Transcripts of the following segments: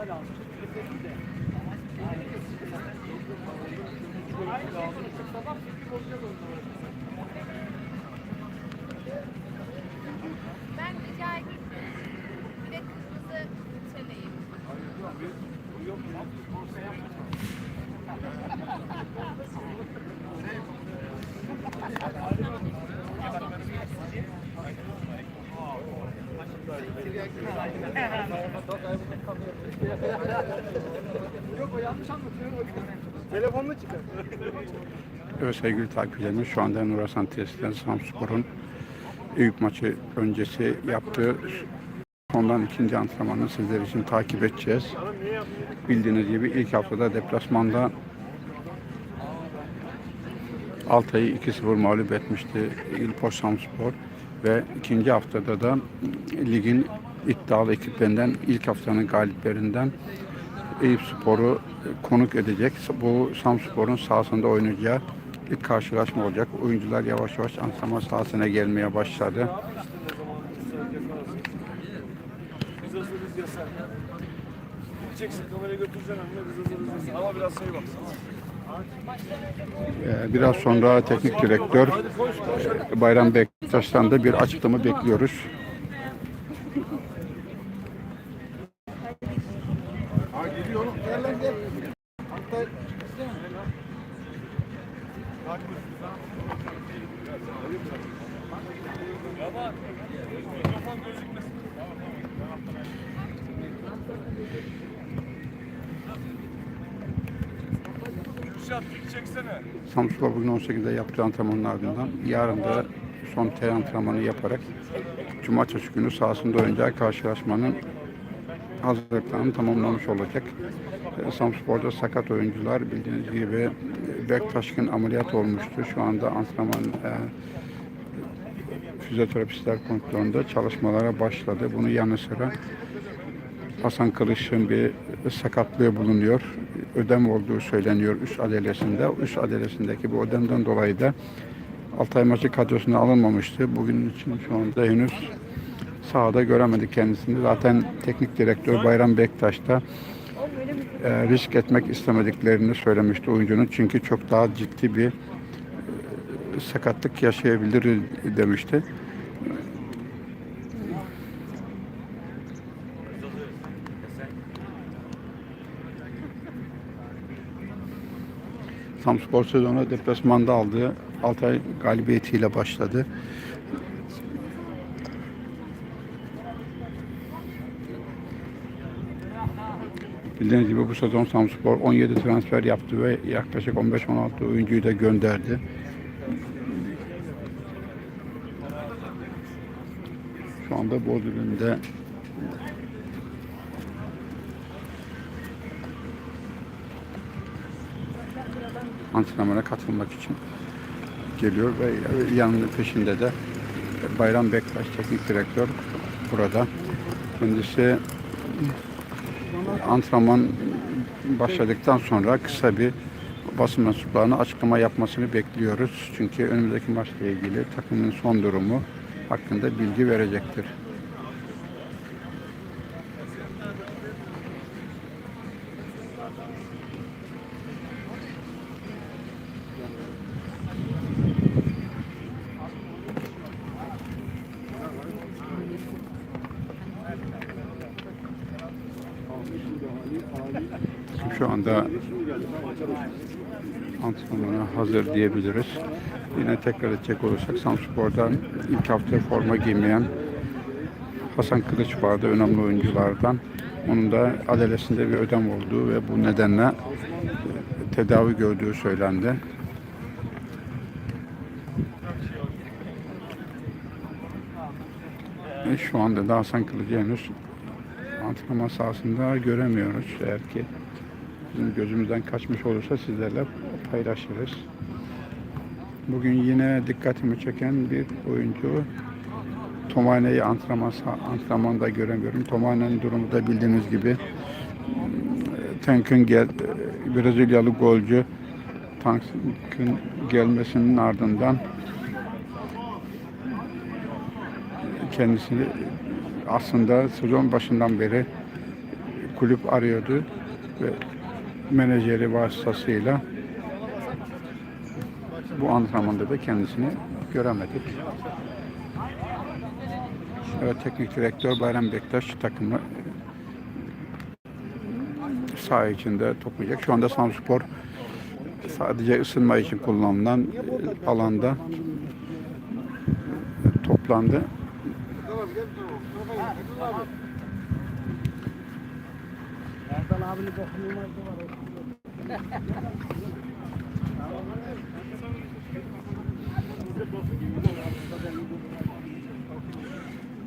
kaçırıyorum. Ben Telefonla çıkar. Evet sevgili takipçilerimiz şu anda Nur Hasan Tesis'ten Samspor'un ilk maçı öncesi yaptığı sondan ikinci antrenmanını sizler için takip edeceğiz. Bildiğiniz gibi ilk haftada deplasmanda Altay'ı 2-0 mağlup etmişti İlpor Samspor ve ikinci haftada da ligin iddialı ekiplerinden ilk haftanın galiplerinden Eyüp Spor'u konuk edecek. Bu Samspor'un sahasında oynayacağı ilk karşılaşma olacak. Oyuncular yavaş yavaş antrenman sahasına gelmeye başladı. Ee, Biraz sonra teknik direktör e, Bayram Bektaş'tan da bir açıklama bekliyoruz. Samspor bugün 18'de yaptığı antrenmanın ardından yarın da son ter antrenmanı yaparak Cumartesi günü sahasında oynayacağı karşılaşmanın hazırlıklarını tamamlamış olacak. E, Samspor'da sakat oyuncular bildiğiniz gibi e, Bektaşkın ameliyat olmuştu. Şu anda antrenman e, fizyoterapistler kontrolünde çalışmalara başladı. Bunun yanı sıra Hasan Kılıç'ın bir sakatlığı bulunuyor. Ödem olduğu söyleniyor üst adalesinde. Üst adalesindeki bu ödemden dolayı da Altay maçı kadrosuna alınmamıştı. Bugün için şu anda henüz sahada göremedik kendisini. Zaten teknik direktör Bayram Bektaş da e, risk etmek istemediklerini söylemişti oyuncunun. Çünkü çok daha ciddi bir e, sakatlık yaşayabilir demişti. Samspor sezonu deplasmanda aldığı Altay galibiyetiyle başladı. Bildiğiniz gibi bu sezon Samspor 17 transfer yaptı ve yaklaşık 15-16 oyuncuyu da gönderdi. Şu anda Bodrum'da antrenmana katılmak için geliyor ve yanının peşinde de Bayram Bektaş teknik direktör burada. Kendisi antrenman başladıktan sonra kısa bir basın mensuplarına açıklama yapmasını bekliyoruz. Çünkü önümüzdeki maçla ilgili takımın son durumu hakkında bilgi verecektir. şu anda antrenmana hazır diyebiliriz. Yine tekrar edecek olursak Samspor'dan ilk hafta forma giymeyen Hasan Kılıç vardı önemli oyunculardan. Onun da adalesinde bir ödem olduğu ve bu nedenle e, tedavi gördüğü söylendi. E, Şu anda da Hasan Kılıç'ı henüz antrenman sahasında göremiyoruz. Eğer ki bizim gözümüzden kaçmış olursa sizlerle paylaşırız. Bugün yine dikkatimi çeken bir oyuncu Tomane'yi antrenman, antrenmanda göremiyorum. Tomane'nin durumu da bildiğiniz gibi Tank'ın gel, Brezilyalı golcü Tank'ın gelmesinin ardından kendisini aslında sezon başından beri kulüp arıyordu ve menajeri vasıtasıyla bu antrenmanda da kendisini göremedik. Evet, teknik direktör Bayram Bektaş takımı saha içinde toplayacak. Şu anda Samspor sadece ısınma için kullanılan e, alanda toplandı.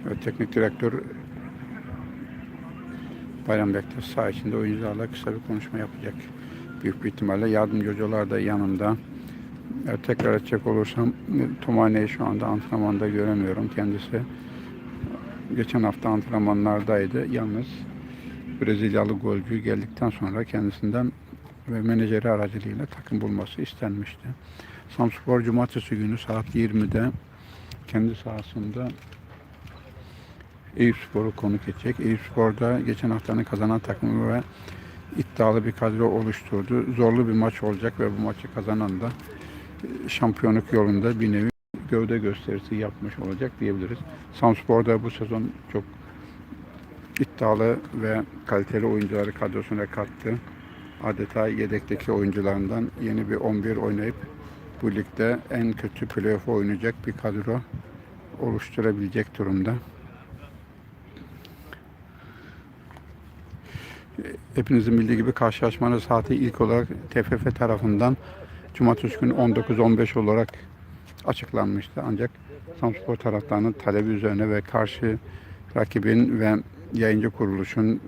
Evet, teknik direktör Bayram Bektaş saha içinde oyuncularla kısa bir konuşma yapacak. Büyük bir ihtimalle yardımcı hocalar da yanında. Evet, tekrar edecek olursam Tomane'yi şu anda antrenmanda göremiyorum kendisi. Geçen hafta antrenmanlardaydı. Yalnız Brezilyalı golcü geldikten sonra kendisinden ve menajeri aracılığıyla takım bulması istenmişti. Samspor Cumartesi günü saat 20'de kendi sahasında Eyüpspor'u konuk edecek. Eyüpspor'da geçen haftanın kazanan takımı ve iddialı bir kadro oluşturdu. Zorlu bir maç olacak ve bu maçı kazanan da e, şampiyonluk yolunda bir nevi gövde gösterisi yapmış olacak diyebiliriz. Samspor'da bu sezon çok iddialı ve kaliteli oyuncuları kadrosuna kattı. Adeta yedekteki oyuncularından yeni bir 11 oynayıp bu ligde en kötü playoff oynayacak bir kadro oluşturabilecek durumda. Hepinizin bildiği gibi karşılaşmanın saati ilk olarak TFF tarafından Cumartesi günü 19-15 olarak açıklanmıştı. Ancak Samspor taraftarının talebi üzerine ve karşı rakibin ve yayıncı kuruluşun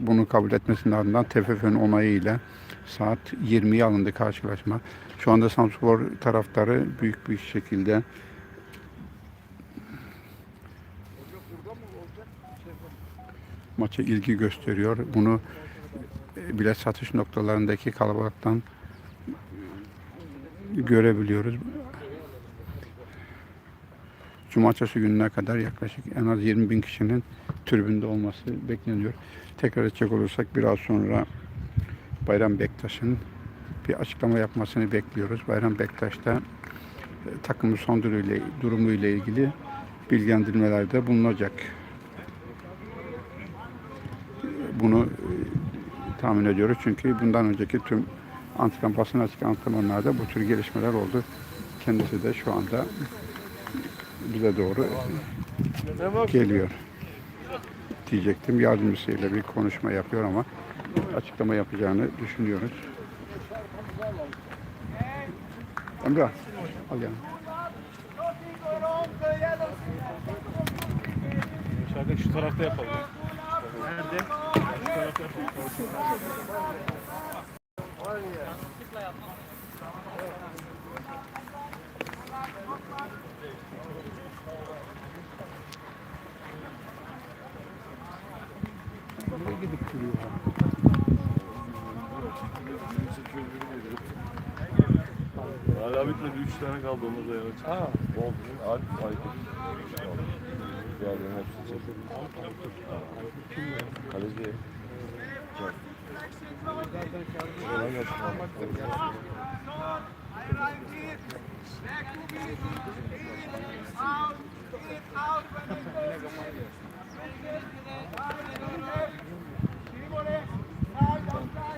bunu kabul etmesinin ardından TFF'nin onayıyla saat 20'ye alındı karşılaşma. Şu anda Samspor taraftarı büyük bir şekilde maça ilgi gösteriyor. Bunu e, bilet satış noktalarındaki kalabalıktan görebiliyoruz. Cumartesi gününe kadar yaklaşık en az 20 bin kişinin tribünde olması bekleniyor. Tekrar edecek olursak biraz sonra Bayram Bektaş'ın bir açıklama yapmasını bekliyoruz. Bayram Bektaş da e, takımın son durumuyla, durumuyla ilgili bilgilendirmelerde bulunacak. Bunu e, tahmin ediyoruz çünkü bundan önceki tüm antrenman basın açık antrenmanlarda bu tür gelişmeler oldu. Kendisi de şu anda bize doğru geliyor diyecektim. Yardımcısıyla bir konuşma yapıyor ama açıklama yapacağını düşünüyoruz. Emrah, al yani. Şarkı şu tarafta yapalım. Nerede? Şu tarafta yapalım. Nereye gidip duruyor? Hala bitmedi. Üç tane kaldı onu da yana çıktı. Ha, Bolton, Alp, Aykut. Diğerlerinin hepsini çekildi. Kaleci. Can. Kolay gelsin.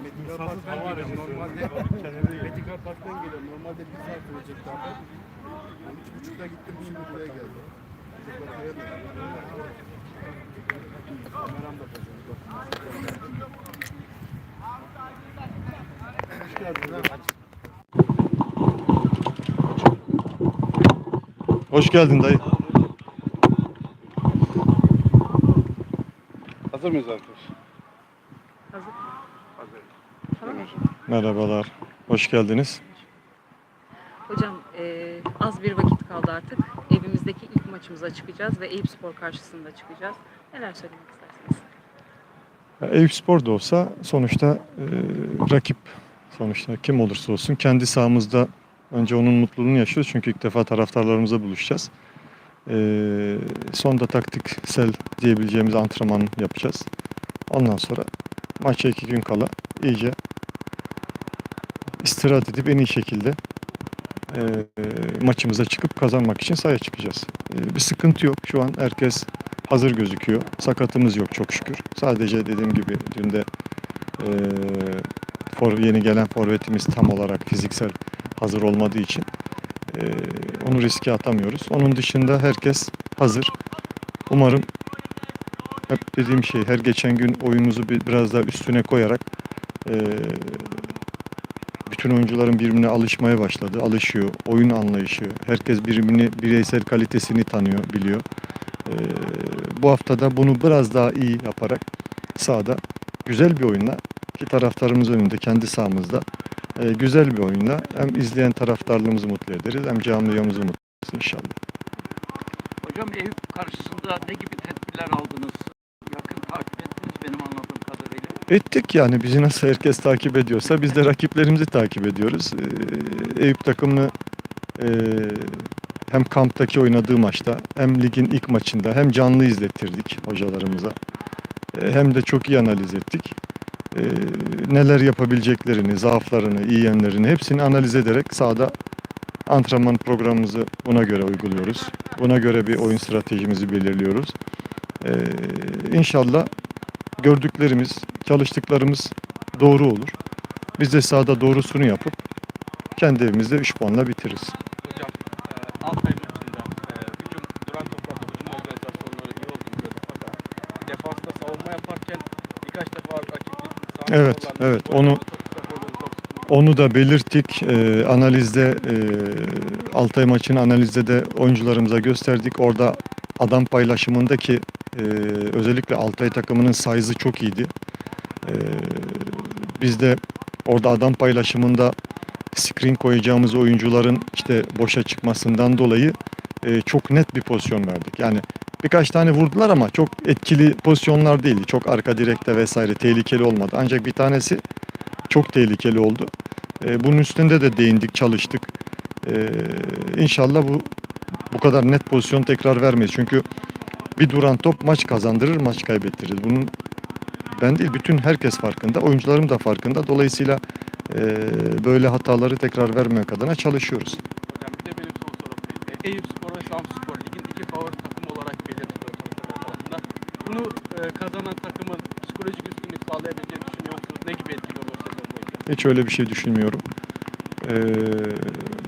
Park'tan geliyorum. Normalde Medikal Park'tan geliyorum. Normalde bir saat sürecek daha. Yani üç buçukta gittim şimdi buraya geldim. Kameram da bozuldu. Hoş geldin. ha. Hoş geldin dayı. Hazır mıyız arkadaş? Hazır. Hazır. Merhabalar. Hoş geldiniz. Hocam e, az bir vakit kaldı artık. Evimizdeki ilk maçımıza çıkacağız ve Eyüp Spor karşısında çıkacağız. Neler söylemek istersiniz? Ya, Eyüp Spor da olsa sonuçta e, rakip sonuçta kim olursa olsun kendi sahamızda önce onun mutluluğunu yaşıyoruz çünkü ilk defa taraftarlarımızla buluşacağız. E, sonda taktiksel diyebileceğimiz antrenman yapacağız. Ondan sonra maça iki gün kala iyice istirahat edip en iyi şekilde e, maçımıza çıkıp kazanmak için sahaya çıkacağız. E, bir sıkıntı yok. Şu an herkes hazır gözüküyor. Sakatımız yok çok şükür. Sadece dediğim gibi dün de e, for, yeni gelen forvetimiz tam olarak fiziksel hazır olmadığı için e, onu riske atamıyoruz. Onun dışında herkes hazır. Umarım hep dediğim şey her geçen gün oyunumuzu bir, biraz daha üstüne koyarak e, bütün oyuncuların birbirine alışmaya başladı. Alışıyor. Oyun anlayışı. Herkes birbirini bireysel kalitesini tanıyor, biliyor. Ee, bu haftada bunu biraz daha iyi yaparak sahada güzel bir oyunla ki taraftarımız önünde kendi sahamızda e, güzel bir oyunla hem izleyen taraftarlığımızı mutlu ederiz hem camiamızı mutlu ederiz inşallah. Hocam Eyüp karşısında ne gibi tedbirler aldınız? Yakın takip ettiniz. Ettik yani bizi nasıl herkes takip ediyorsa biz de rakiplerimizi takip ediyoruz. Ee, Eyüp takımını e, hem kamptaki oynadığı maçta hem ligin ilk maçında hem canlı izlettirdik hocalarımıza. E, hem de çok iyi analiz ettik. E, neler yapabileceklerini, zaaflarını, iyi yönlerini hepsini analiz ederek sahada antrenman programımızı buna göre uyguluyoruz. Buna göre bir oyun stratejimizi belirliyoruz. E, inşallah gördüklerimiz, çalıştıklarımız doğru olur. Biz de sahada doğrusunu yapıp kendi evimizde 3 puanla bitiririz. Hocam e, Altay maçında e, hücum duran toplarda hücum organizasyonları iyi olduğunu gördük fakat defansta savunma yaparken birkaç defa sağ Evet, evet, onu- Onu da belirttik. Ee, analizde e, Altay maçının analizde de oyuncularımıza gösterdik. Orada adam paylaşımındaki e, özellikle Altay takımının size'ı çok iyiydi. E, biz de orada adam paylaşımında screen koyacağımız oyuncuların işte boşa çıkmasından dolayı e, çok net bir pozisyon verdik. Yani birkaç tane vurdular ama çok etkili pozisyonlar değildi. Çok arka direkte vesaire tehlikeli olmadı. Ancak bir tanesi çok tehlikeli oldu. E, bunun üstünde de değindik, çalıştık. E, inşallah bu bu kadar net pozisyon tekrar vermeyiz. Çünkü bir duran top maç kazandırır, maç kaybettirir. Bunun ben değil, bütün herkes farkında. Oyuncularım da farkında. Dolayısıyla e, böyle hataları tekrar vermemek adına çalışıyoruz. Hocam bir de benim son sorum. E, Eyüp Spor ve Samsun Spor ligin iki favori takım olarak belirtiliyor. Bunu e, kazanan takımın psikolojik üstünlük sağlayabileceğini düşünüyor musunuz? Ne gibi etkili olur sezon boyunca? Hiç öyle bir şey düşünmüyorum. Ee,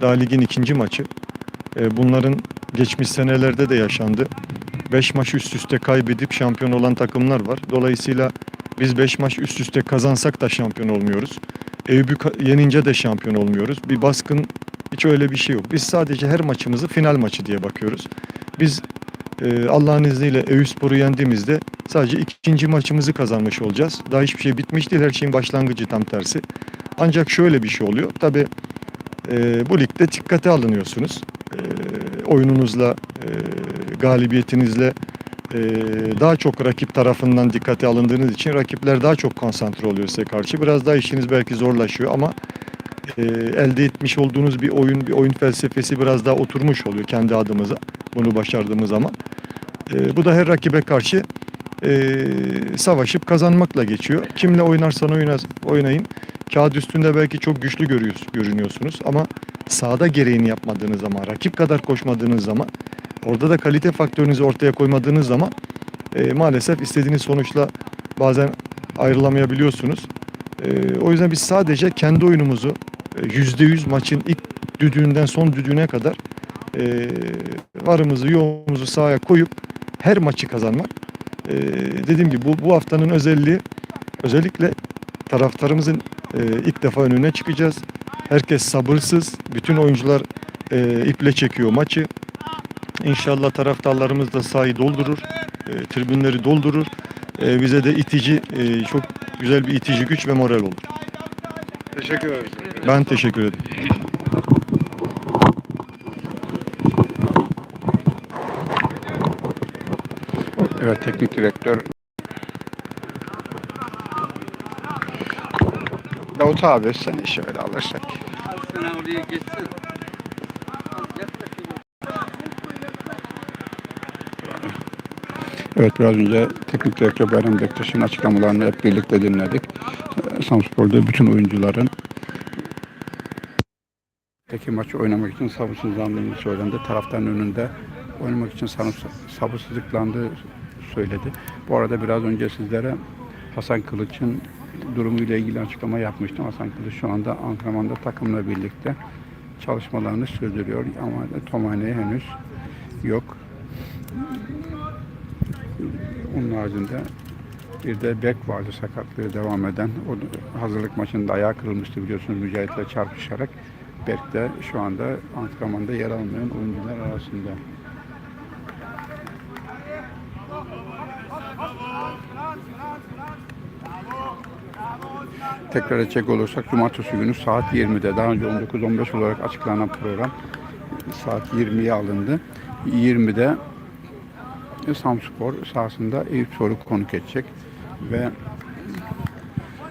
daha ligin ikinci maçı. Ee, bunların geçmiş senelerde de yaşandı. 5 maç üst üste kaybedip şampiyon olan takımlar var. Dolayısıyla biz 5 maç üst üste kazansak da şampiyon olmuyoruz. Eyüp'ü yenince de şampiyon olmuyoruz. Bir baskın hiç öyle bir şey yok. Biz sadece her maçımızı final maçı diye bakıyoruz. Biz e, Allah'ın izniyle Eyüpspor'u yendiğimizde sadece ikinci maçımızı kazanmış olacağız. Daha hiçbir şey bitmiş değil. Her şeyin başlangıcı tam tersi. Ancak şöyle bir şey oluyor. Tabi bu ligde dikkate alınıyorsunuz. E, oyununuzla, e, galibiyetinizle daha çok rakip tarafından dikkate alındığınız için rakipler daha çok konsantre oluyor size karşı. Biraz daha işiniz belki zorlaşıyor ama elde etmiş olduğunuz bir oyun, bir oyun felsefesi biraz daha oturmuş oluyor kendi adımıza. Bunu başardığımız zaman. Bu da her rakibe karşı savaşıp kazanmakla geçiyor. Kimle oynarsan oyna, oynayın. Kağıt üstünde belki çok güçlü görüyoruz, görünüyorsunuz ama sahada gereğini yapmadığınız zaman, rakip kadar koşmadığınız zaman, orada da kalite faktörünüzü ortaya koymadığınız zaman e, maalesef istediğiniz sonuçla bazen ayrılamayabiliyorsunuz. E, o yüzden biz sadece kendi oyunumuzu e, yüzde yüz maçın ilk düdüğünden son düdüğüne kadar e, varımızı yoğumuzu sahaya koyup her maçı kazanmak. E, dediğim gibi bu, bu haftanın özelliği özellikle taraftarımızın e, ilk defa önüne çıkacağız. Herkes sabırsız. Bütün oyuncular e, iple çekiyor maçı. İnşallah taraftarlarımız da sahayı doldurur. E, tribünleri doldurur. E, bize de itici, e, çok güzel bir itici güç ve moral olur. Teşekkür ederiz. Ben teşekkür ederim. Evet teknik direktör Davut abi seni şöyle alırsak. Sen oraya geçsin. Evet biraz önce teknik direktör Bayram Bektaş'ın açıklamalarını hep birlikte dinledik. Samspor'da bütün oyuncuların peki maçı oynamak için sabırsızlandığını söylendi. Taraftarın önünde oynamak için sabırs- sabırsızlıklandığı söyledi. Bu arada biraz önce sizlere Hasan Kılıç'ın durumuyla ilgili açıklama yapmıştım. Hasan Kılıç şu anda antrenmanda takımla birlikte çalışmalarını sürdürüyor ama Tomane henüz yok. Onun haricinde bir de bek vardı sakatlığı devam eden. O hazırlık maçında ayağı kırılmıştı biliyorsunuz Mücahit'le çarpışarak. Berk de şu anda antrenmanda yer almayan oyuncular arasında. Tekrar edecek olursak Cumartesi günü saat 20'de daha önce 19-15 olarak açıklanan program saat 20'ye alındı. 20'de Samspor sahasında Eyüpspor'u konuk edecek ve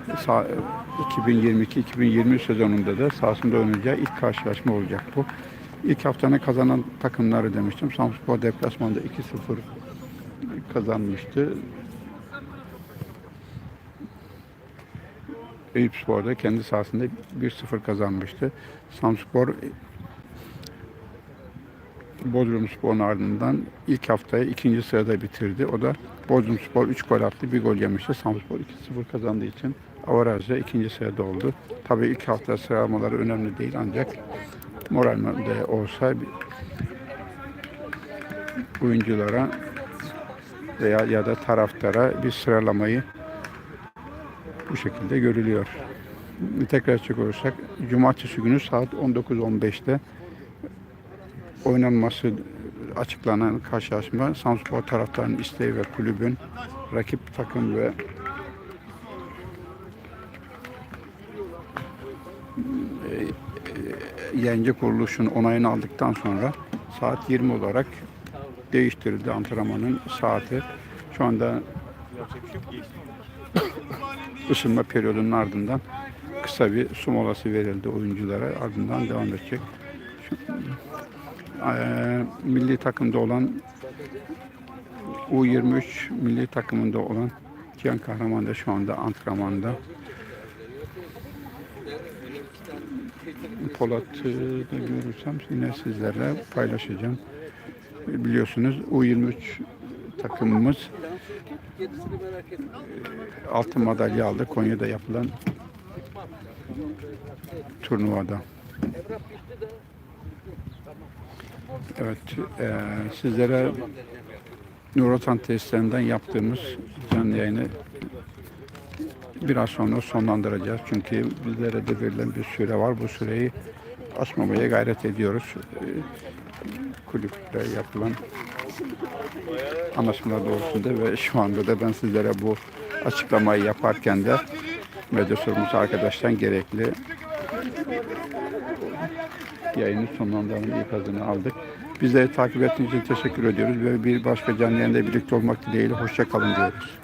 sa- 2022-2023 sezonunda da sahasında oynayacağı ilk karşılaşma olacak bu. İlk haftanın kazanan takımları demiştim. Samspor deplasmanda 2-0 kazanmıştı. Eyüpspor da kendi sahasında 1-0 kazanmıştı. Samspor Bodrumspor'un ardından ilk haftayı ikinci sırada bitirdi. O da Bodrumspor 3 gol attı, bir gol yemişti. Samspor 2-0 kazandığı için avarajda ikinci sırada oldu. Tabii ilk hafta sıralamaları önemli değil ancak moral de olsa oyunculara veya ya da taraftara bir sıralamayı bu şekilde görülüyor. Tekrar açık olursak Cumartesi günü saat 19.15'te oynanması açıklanan karşılaşma Samspor taraftarının isteği ve kulübün rakip takım ve e, e, kuruluşun onayını aldıktan sonra saat 20 olarak değiştirildi antrenmanın saati. Şu anda ısınma periyodunun ardından kısa bir su molası verildi oyunculara. Ardından devam edecek. Şu, eee, milli takımda olan U23 milli takımında olan Cihan Kahraman da şu anda antrenmanda. Polat'ı da görürsem yine sizlerle paylaşacağım. Biliyorsunuz U23 takımımız eee, altın madalya aldı Konya'da yapılan turnuvada. Evet, eee, sizlere Nuratan testlerinden yaptığımız canlı yayını biraz sonra sonlandıracağız. Çünkü bizlere de verilen bir süre var. Bu süreyi aşmamaya gayret ediyoruz. Eee, Kulüple yapılan anlaşmalar doğrultusunda ve şu anda da ben sizlere bu açıklamayı yaparken de medya sorumlusu arkadaştan gerekli yayını sonlandırmanın ikazını aldık. Bizleri takip ettiğiniz için teşekkür ediyoruz ve bir başka canlı yayında birlikte olmak dileğiyle hoşça kalın diyoruz.